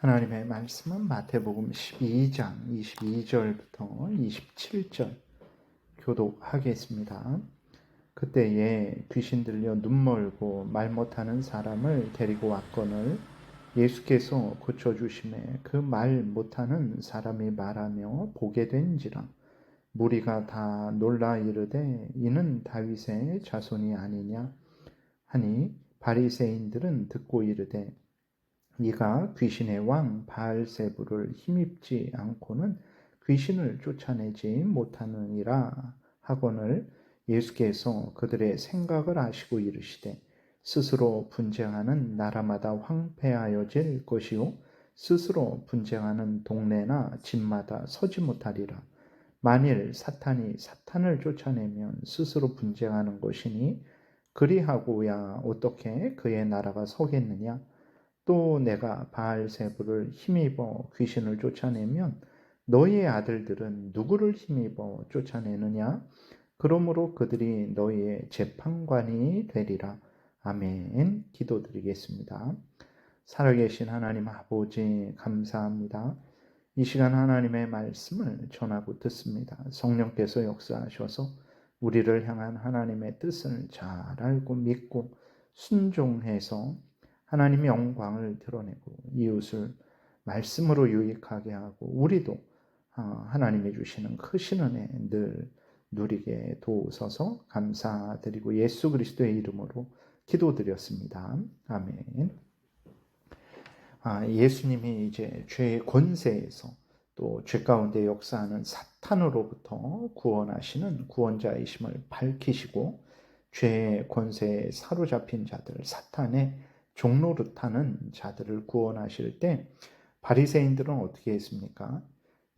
하나님의 말씀은 마태복음 12장 22절부터 27절 교독하겠습니다. 그때에 귀신 들려 눈 멀고 말 못하는 사람을 데리고 왔거늘 예수께서 고쳐주심에 그 말 못하는 사람이 말하며 보게 된지라 무리가 다 놀라 이르되 이는 다윗의 자손이 아니냐 하니 바리새인들은 듣고 이르되 네가 귀신의 왕 바알세부를 힘입지 않고는 귀신을 쫓아내지 못하느니라 하거늘 예수께서 그들의 생각을 아시고 이르시되 스스로 분쟁하는 나라마다 황폐하여질 것이요 스스로 분쟁하는 동네나 집마다 서지 못하리라. 만일 사탄이 사탄을 쫓아내면 스스로 분쟁하는 것이니 그리하고야 어떻게 그의 나라가 서겠느냐 또 내가 바알세부를 힘입어 귀신을 쫓아내면 너희의 아들들은 누구를 힘입어 쫓아내느냐? 그러므로 그들이 너희의 재판관이 되리라. 아멘. 기도드리겠습니다. 살아계신 하나님 아버지 감사합니다. 이 시간 하나님의 말씀을 전하고 듣습니다. 성령께서 역사하셔서 우리를 향한 하나님의 뜻을 잘 알고 믿고 순종해서 하나님의 영광을 드러내고 이웃을 말씀으로 유익하게 하고 우리도 어, 하나님이 주시는 크신 은혜 늘 누리게 도우소서 감사드리고 예수 그리스도의 이름으로 기도드렸습니다. 아멘. 아, 예수님이 이제 죄의 권세에서 또 죄 가운데 역사하는 사탄으로부터 구원하시는 구원자이심을 밝히시고 죄의 권세에 사로잡힌 자들, 사탄의 종로릇하는 자들을 구원하실 때 바리새인들은 어떻게 했습니까?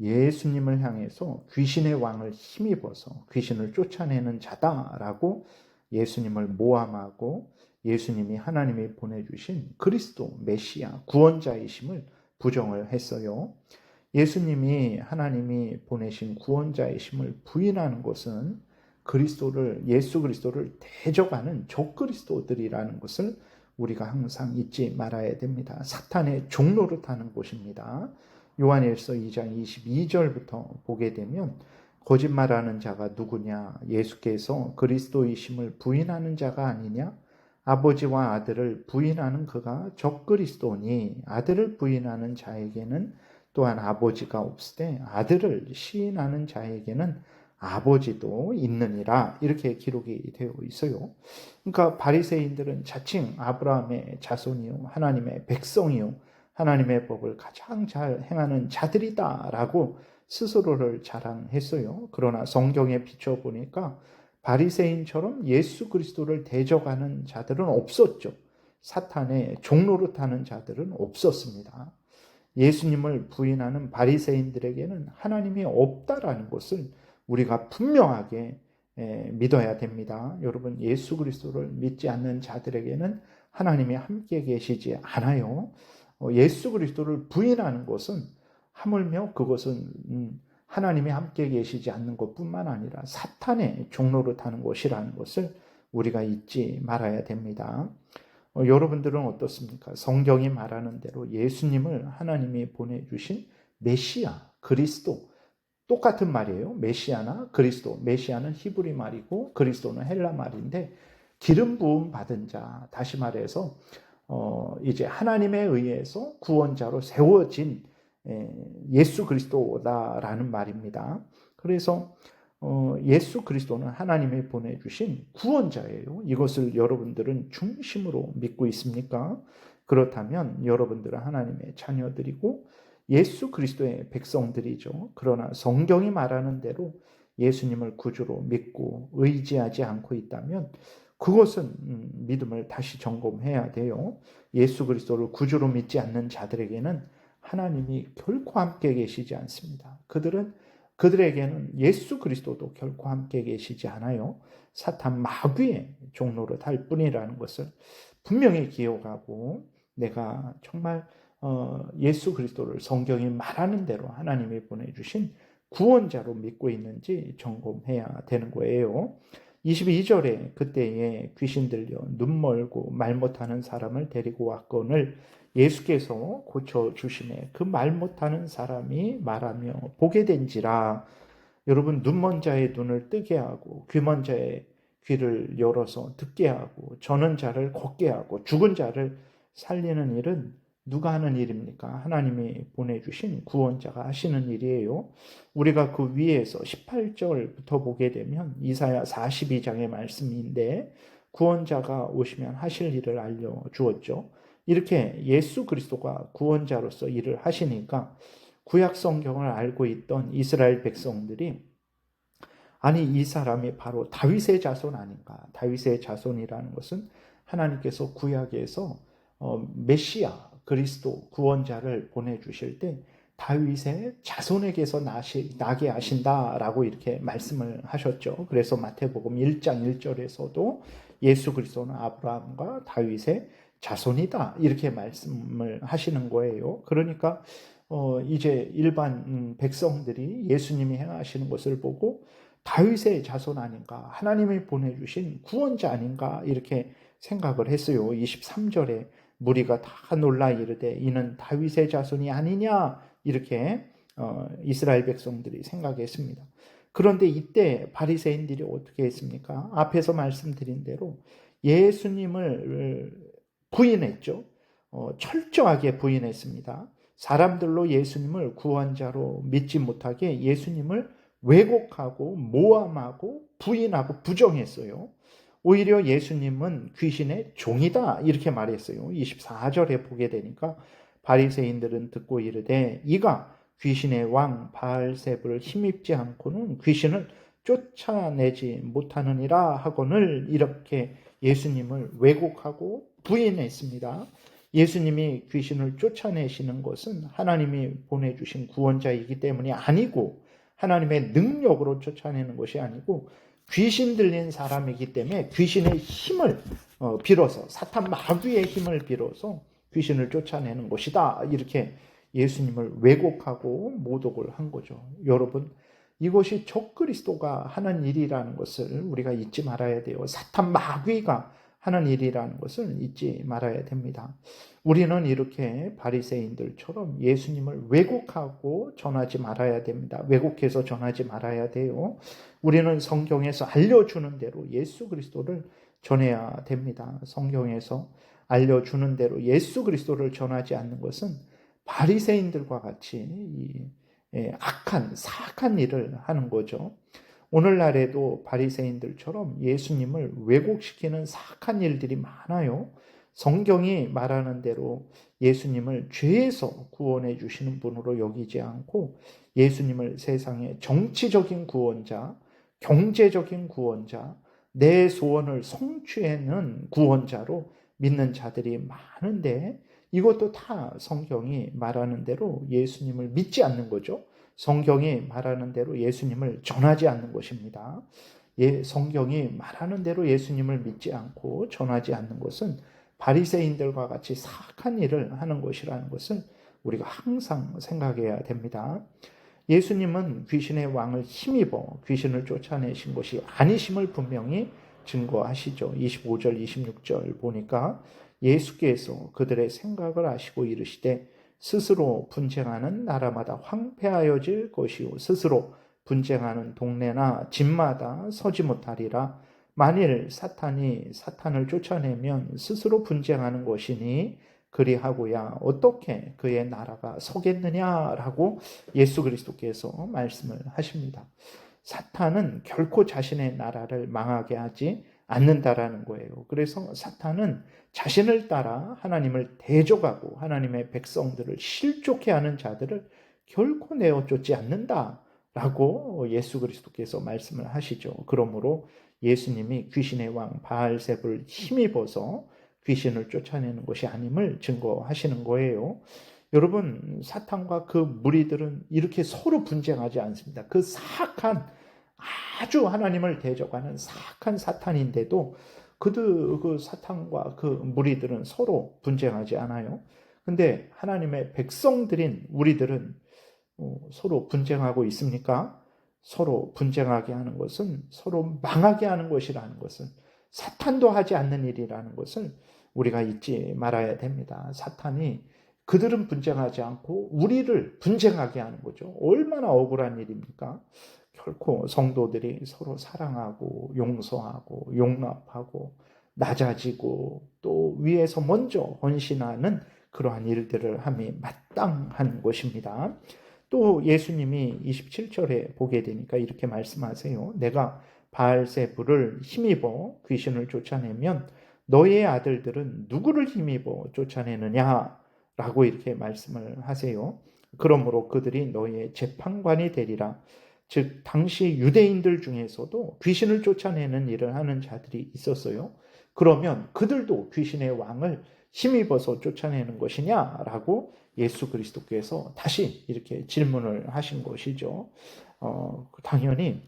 예수님을 향해서 귀신의 왕을 힘입어서 귀신을 쫓아내는 자다라고 예수님을 모함하고 예수님이 하나님이 보내주신 그리스도 메시아 구원자이심을 부정을 했어요. 예수님이 하나님이 보내신 구원자이심을 부인하는 것은 그리스도를 예수 그리스도를 대적하는 적그리스도들이라는 것을 우리가 항상 잊지 말아야 됩니다. 사탄의 종로를 타는 곳입니다. 요한일서 2장 22절부터 보게 되면 거짓말하는 자가 누구냐? 예수께서 그리스도이심을 부인하는 자가 아니냐? 아버지와 아들을 부인하는 그가 적그리스도니 아들을 부인하는 자에게는 또한 아버지가 없으되 아들을 시인하는 자에게는 아버지도 있느니라 이렇게 기록이 되어 있어요. 그러니까 바리새인들은 자칭 아브라함의 자손이요 하나님의 백성이요 하나님의 법을 가장 잘 행하는 자들이다라고 스스로를 자랑했어요. 그러나 성경에 비춰 보니까 바리새인처럼 예수 그리스도를 대적하는 자들은 없었죠. 사탄의 종로로 타는 자들은 없었습니다. 예수님을 부인하는 바리새인들에게는 하나님이 없다라는 것을 우리가 분명하게 믿어야 됩니다. 여러분 예수 그리스도를 믿지 않는 자들에게는 하나님이 함께 계시지 않아요. 어, 예수 그리스도를 부인하는 것은 하물며 그것은 음, 하나님이 함께 계시지 않는 것뿐만 아니라 사탄의 종로를 타는 것이라는 것을 우리가 잊지 말아야 됩니다. 어, 여러분들은 어떻습니까? 성경이 말하는 대로 예수님을 하나님이 보내주신 메시아, 그리스도, 똑같은 말이에요. 메시아나 그리스도. 메시아는 히브리 말이고 그리스도는 헬라 말인데 기름 부음 받은 자. 다시 말해서 어 이제 하나님에 의해서 구원자로 세워진 예수 그리스도다라는 말입니다. 그래서 어 예수 그리스도는 하나님이 보내주신 구원자예요. 이것을 여러분들은 중심으로 믿고 있습니까? 그렇다면 여러분들은 하나님의 자녀들이고 예수 그리스도의 백성들이죠. 그러나 성경이 말하는 대로 예수님을 구주로 믿고 의지하지 않고 있다면 그것은 음, 믿음을 다시 점검해야 돼요. 예수 그리스도를 구주로 믿지 않는 자들에게는 하나님이 결코 함께 계시지 않습니다. 그들은 그들에게는 예수 그리스도도 결코 함께 계시지 않아요. 사탄 마귀의 종로를 달 뿐이라는 것을 분명히 기억하고 내가 정말 어, 예수 그리스도를 성경이 말하는 대로 하나님이 보내주신 구원자로 믿고 있는지 점검해야 되는 거예요. 22절에 그때에 귀신 들려 눈 멀고 말 못하는 사람을 데리고 왔건을 예수께서 고쳐 주심에 그 말 못하는 사람이 말하며 보게 된지라 여러분 눈먼 자의 눈을 뜨게 하고 귀먼 자의 귀를 열어서 듣게 하고 저는 자를 걷게 하고 죽은 자를 살리는 일은 누가 하는 일입니까? 하나님이 보내주신 구원자가 하시는 일이에요. 우리가 그 위에서 18절부터 보게 되면 이사야 42장의 말씀인데 구원자가 오시면 하실 일을 알려주었죠. 이렇게 예수 그리스도가 구원자로서 일을 하시니까 구약 성경을 알고 있던 이스라엘 백성들이 아니 이 사람이 바로 다윗의 자손 아닌가? 다윗의 자손이라는 것은 하나님께서 구약에서 어, 메시아 그리스도 구원자를 보내주실 때 다윗의 자손에게서 나시, 나게 하신다라고 이렇게 말씀을 하셨죠. 그래서 마태복음 1장 1절에서도 예수 그리스도는 아브라함과 다윗의 자손이다 이렇게 말씀을 하시는 거예요. 그러니까 어, 이제 일반 백성들이 예수님이 행하시는 것을 보고 다윗의 자손 아닌가 하나님이 보내주신 구원자 아닌가 이렇게 생각을 했어요. 23절에 무리가 다 놀라 이르되 이는 다윗의 자손이 아니냐 이렇게 어, 이스라엘 백성들이 생각했습니다. 그런데 이때 바리새인들이 어떻게 했습니까? 앞에서 말씀드린 대로 예수님을 부인했죠. 어, 철저하게 부인했습니다. 사람들로 예수님을 구원자로 믿지 못하게 예수님을 왜곡하고 모함하고 부인하고 부정했어요. 오히려 예수님은 귀신의 종이다 이렇게 말했어요. 24절에 보게 되니까 바리새인들은 듣고 이르되 이가 귀신의 왕 바알세불을 힘입지 않고는 귀신을 쫓아내지 못하느니라 하거늘 이렇게 예수님을 왜곡하고 부인했습니다. 예수님이 귀신을 쫓아내시는 것은 하나님이 보내주신 구원자이기 때문이 아니고 하나님의 능력으로 쫓아내는 것이 아니고 귀신 들린 사람이기 때문에 귀신의 힘을 어, 빌어서 사탄 마귀의 힘을 빌어서 귀신을 쫓아내는 것이다. 이렇게 예수님을 왜곡하고 모독을 한 거죠. 여러분, 이것이 적그리스도가 하는 일이라는 것을 우리가 잊지 말아야 돼요. 사탄 마귀가 하는 일이라는 것을 잊지 말아야 됩니다. 우리는 이렇게 바리새인들처럼 예수님을 왜곡하고 전하지 말아야 됩니다. 왜곡해서 전하지 말아야 돼요. 우리는 성경에서 알려주는 대로 예수 그리스도를 전해야 됩니다. 성경에서 알려주는 대로 예수 그리스도를 전하지 않는 것은 바리새인들과 같이 예, 악한 사악한 일을 하는 거죠. 오늘날에도 바리새인들처럼 예수님을 왜곡시키는 사악한 일들이 많아요. 성경이 말하는 대로 예수님을 죄에서 구원해 주시는 분으로 여기지 않고 예수님을 세상의 정치적인 구원자, 경제적인 구원자, 내 소원을 성취하는 구원자로 믿는 자들이 많은데 이것도 다 성경이 말하는 대로 예수님을 믿지 않는 거죠. 성경이 말하는 대로 예수님을 전하지 않는 것입니다. 예, 성경이 말하는 대로 예수님을 믿지 않고 전하지 않는 것은 바리새인들과 같이 사악한 일을 하는 것이라는 것을 우리가 항상 생각해야 됩니다. 예수님은 귀신의 왕을 힘입어 귀신을 쫓아내신 것이 아니심을 분명히 증거하시죠. 25절, 26절 보니까 예수께서 그들의 생각을 아시고 이르시되 스스로 분쟁하는 나라마다 황폐하여질 것이요 스스로 분쟁하는 동네나 집마다 서지 못하리라 만일 사탄이 사탄을 쫓아내면 스스로 분쟁하는 것이니 그리하고야 어떻게 그의 나라가 서겠느냐라고 예수 그리스도께서 말씀을 하십니다. 사탄은 결코 자신의 나라를 망하게 하지 않는다라는 거예요. 그래서 사탄은 자신을 따라 하나님을 대적하고 하나님의 백성들을 실족해 하는 자들을 결코 내어 쫓지 않는다라고 예수 그리스도께서 말씀을 하시죠. 그러므로 예수님이 귀신의 왕 바알세불 힘입어서 귀신을 쫓아내는 것이 아님을 증거하시는 거예요. 여러분, 사탄과 그 무리들은 이렇게 서로 분쟁하지 않습니다. 그 사악한 아주 하나님을 대적하는 사악한 사탄인데도 그들 그 사탄과 그 무리들은 서로 분쟁하지 않아요. 근데 하나님의 백성들인 우리들은 어, 서로 분쟁하고 있습니까? 서로 분쟁하게 하는 것은 서로 망하게 하는 것이라는 것은 사탄도 하지 않는 일이라는 것을 우리가 잊지 말아야 됩니다. 사탄이 그들은 분쟁하지 않고 우리를 분쟁하게 하는 거죠. 얼마나 억울한 일입니까? 결코 성도들이 서로 사랑하고 용서하고 용납하고 낮아지고 또 위에서 먼저 헌신하는 그러한 일들을 함이 마땅한 것입니다. 또 예수님이 27절에 보게 되니까 이렇게 말씀하세요. 내가 바알세불을 힘입어 귀신을 쫓아내면 너의 아들들은 누구를 힘입어 쫓아내느냐? 라고 이렇게 말씀을 하세요. 그러므로 그들이 너의 재판관이 되리라. 즉, 당시 유대인들 중에서도 귀신을 쫓아내는 일을 하는 자들이 있었어요. 그러면 그들도 귀신의 왕을 힘입어서 쫓아내는 것이냐? 라고 예수 그리스도께서 다시 이렇게 질문을 하신 것이죠. 어, 당연히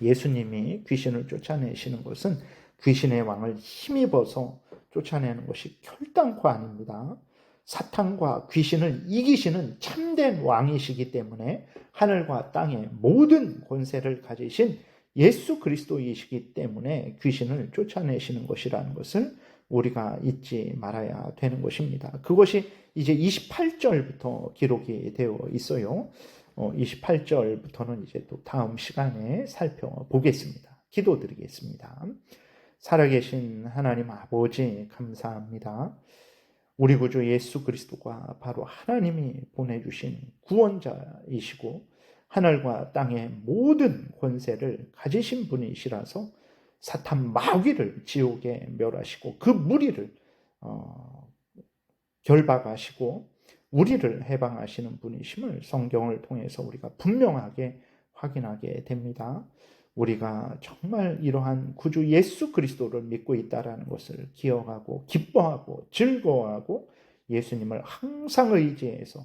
예수님이 귀신을 쫓아내시는 것은 귀신의 왕을 힘입어서 쫓아내는 것이 결단코 아닙니다. 사탄과 귀신을 이기시는 참된 왕이시기 때문에 하늘과 땅의 모든 권세를 가지신 예수 그리스도이시기 때문에 귀신을 쫓아내시는 것이라는 것을 우리가 잊지 말아야 되는 것입니다. 그것이 이제 28절부터 기록이 되어 있어요. 28절부터는 이제 또 다음 시간에 살펴보겠습니다. 기도드리겠습니다. 살아계신 하나님 아버지 감사합니다. 우리 구주 예수 그리스도가 바로 하나님이 보내주신 구원자이시고 하늘과 땅의 모든 권세를 가지신 분이시라서 사탄 마귀를 지옥에 멸하시고 그 무리를 어, 결박하시고 우리를 해방하시는 분이심을 성경을 통해서 우리가 분명하게 확인하게 됩니다. 우리가 정말 이러한 구주 예수 그리스도를 믿고 있다라는 것을 기억하고 기뻐하고 즐거워하고 예수님을 항상 의지해서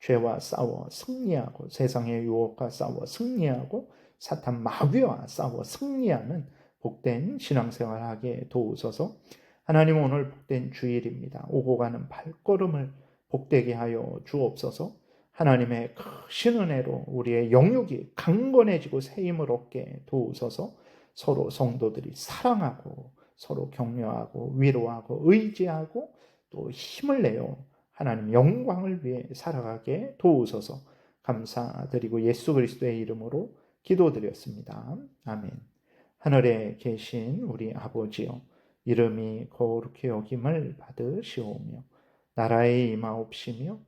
죄와 싸워 승리하고 세상의 유혹과 싸워 승리하고 사탄 마귀와 싸워 승리하는 복된 신앙생활 하게 도우소서. 하나님 오늘 복된 주일입니다. 오고 가는 발걸음을 복되게 하여 주옵소서. 하나님의 크신 은혜로 우리의 영육이 강건해지고 새 힘을 얻게 도우소서. 서로 성도들이 사랑하고 서로 격려하고 위로하고 의지하고 또 힘을 내어 하나님 영광을 위해 살아가게 도우소서. 감사드리고 예수 그리스도의 이름으로 기도드렸습니다. 아멘. 하늘에 계신 우리 아버지여 이름이 거룩히 여김을 받으시오며 나라의 임하옵시며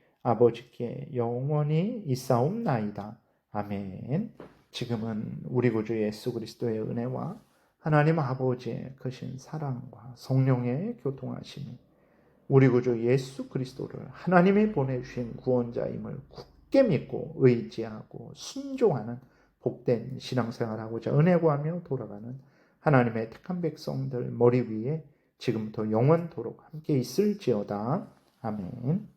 아버지께 영원히 있사옵나이다. 아멘. 지금은 우리 구주 예수 그리스도의 은혜와 하나님 아버지의 크신 사랑과 성령의 교통하심이 우리 구주 예수 그리스도를 하나님이 보내주신 구원자임을 굳게 믿고 의지하고 순종하는 복된 신앙생활하고자 은혜 구하며 돌아가는 하나님의 택한 백성들 머리 위에 지금부터 영원토록 함께 있을지어다. 아멘.